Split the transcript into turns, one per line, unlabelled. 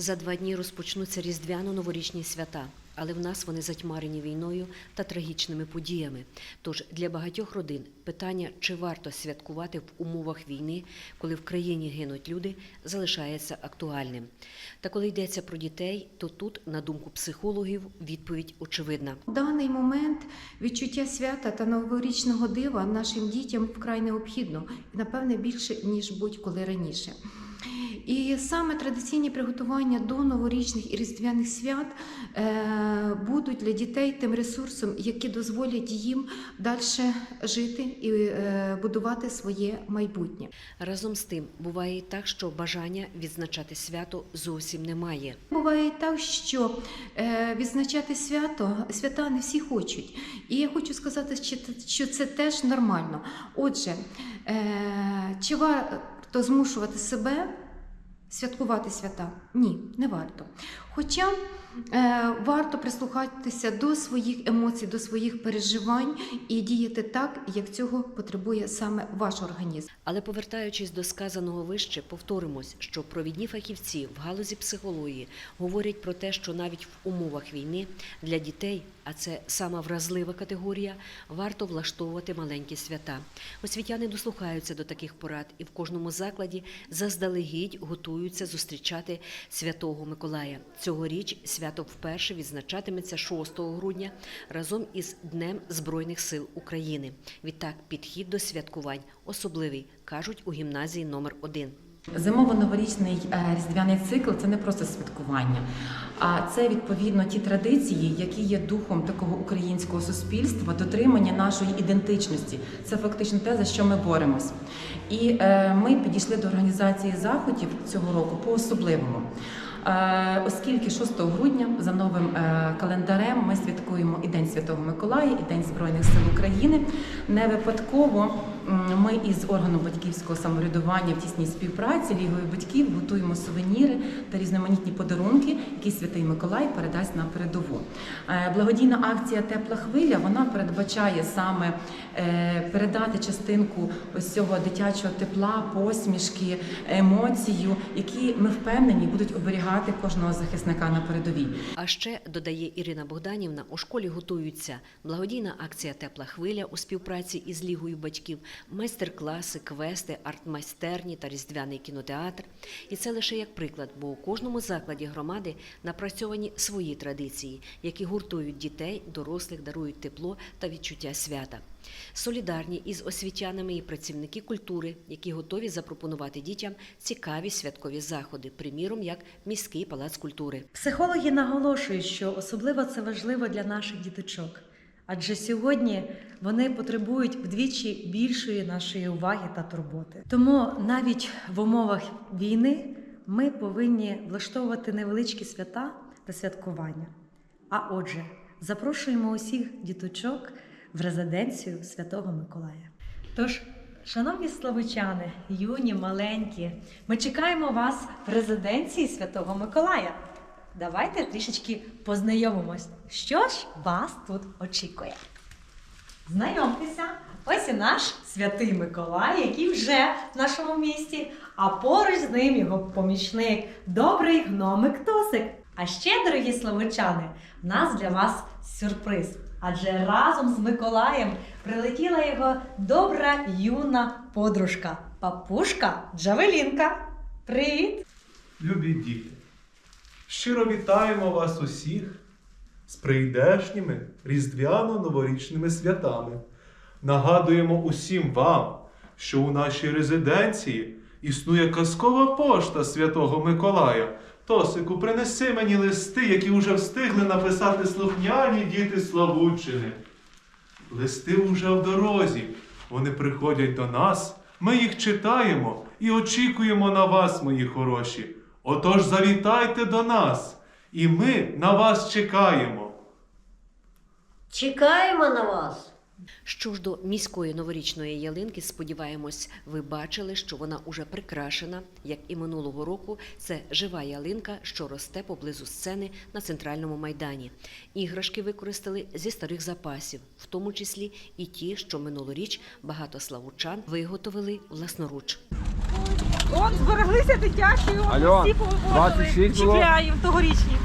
За два дні розпочнуться різдвяно-новорічні свята, але в нас вони затьмарені війною та трагічними подіями. Тож для багатьох родин питання, чи варто святкувати в умовах війни, коли в країні гинуть люди, залишається актуальним. Та коли йдеться про дітей, то тут, на думку психологів, відповідь очевидна.
В даний момент відчуття свята та новорічного дива нашим дітям вкрай необхідно, і напевне більше ніж будь-коли раніше. І саме традиційні приготування до новорічних і різдвяних свят е, будуть для дітей тим ресурсом, який дозволять їм далі жити і е, будувати своє майбутнє.
Разом з тим, буває і так, що бажання відзначати свято зовсім немає.
Буває і так, що е, відзначати свято, свята не всі хочуть. І я хочу сказати, що це теж нормально. Отже, чи варто змушувати себе святкувати свята? Ні, не варто. Хоча варто прислухатися до своїх емоцій, до своїх переживань і діяти так, як цього потребує саме ваш організм.
Але повертаючись до сказаного вище, повторимось, що провідні фахівці в галузі психології говорять про те, що навіть в умовах війни для дітей, а це сама вразлива категорія, варто влаштовувати маленькі свята. Освітяни дослухаються до таких порад і в кожному закладі заздалегідь готуються зустрічати святого Миколая. Цьогоріч свято вперше відзначатиметься 6 грудня разом із Днем Збройних сил України. Відтак підхід до святкувань особливий, кажуть у гімназії номер 1
Зимово-новорічний е, різдвяний цикл це не просто святкування, а це відповідно ті традиції, які є духом такого українського суспільства, дотримання нашої ідентичності. Це фактично те, за що ми боремось. І е, ми підійшли до організації заходів цього року по-особливому. Е, Оскільки 6 грудня за новим е, календарем ми святкуємо і День Святого Миколая, і День Збройних сил України. Не випадково ми із органом батьківського самоврядування в тісній співпраці Лігою батьків готуємо сувеніри та різноманітні подарунки, які Святий Миколай передасть на передову. Е, Благодійна акція Тепла хвиля вона передбачає саме е, передати частинку ось цього дитячого тепла, посмішки, емоцію, які ми впевнені будуть оберігати кожного захисника на передовій.
А ще додає Ірина Богданівна, у школі готуються благодійна акція Тепла хвиля у співпраці із Лігою батьків, майстер-класи, квести, арт-майстерні та різдвяний кінотеатр. І це лише як приклад, бо у кожному закладі громади напрацьовані свої традиції, які гуртують дітей, дорослих, дарують тепло та відчуття свята. Солідарні із освітянами і працівники культури, які готові запропонувати дітям цікаві святкові заходи, приміром як міський палац культури.
Психологи наголошують, що особливо це важливо для наших діточок, адже сьогодні вони потребують вдвічі більшої нашої уваги та турботи. Тому навіть в умовах війни ми повинні влаштовувати невеличкі свята та святкування. А отже, запрошуємо усіх діточок в резиденцію Святого Миколая. Тож, шановні славичани, юні, маленькі, ми чекаємо вас в резиденції Святого Миколая. Давайте трішечки познайомимось, що ж вас тут очікує. Знайомтеся, ось і наш святий Миколай, який вже в нашому місті, а поруч з ним його помічник, добрий гномик Тосик. А ще, дорогі славичани, в нас для вас сюрприз. Адже разом з Миколаєм прилетіла його добра юна подружка, папушка Джавелінка. Привіт!
Любі діти, щиро вітаємо вас усіх з прийдешніми різдвяно-новорічними святами. Нагадуємо усім вам, що у нашій резиденції існує казкова пошта Святого Миколая. Тосику, принеси мені листи, які вже встигли написати слухняні діти Славутчини. Листи уже в дорозі. Вони приходять до нас, ми їх читаємо і очікуємо на вас, мої хороші. Отож завітайте до нас, і ми на вас чекаємо.
Чекаємо на вас.
Що ж до міської новорічної ялинки, сподіваємось, ви бачили, що вона уже прикрашена, як і минулого року. Це жива ялинка, що росте поблизу сцени на центральному майдані. Іграшки використали зі старих запасів, в тому числі і ті, що минулоріч багато славучан виготовили власноруч.
От збереглися дитячі, всі повивозили,
26 було?
Чіпляїв, тогорічні.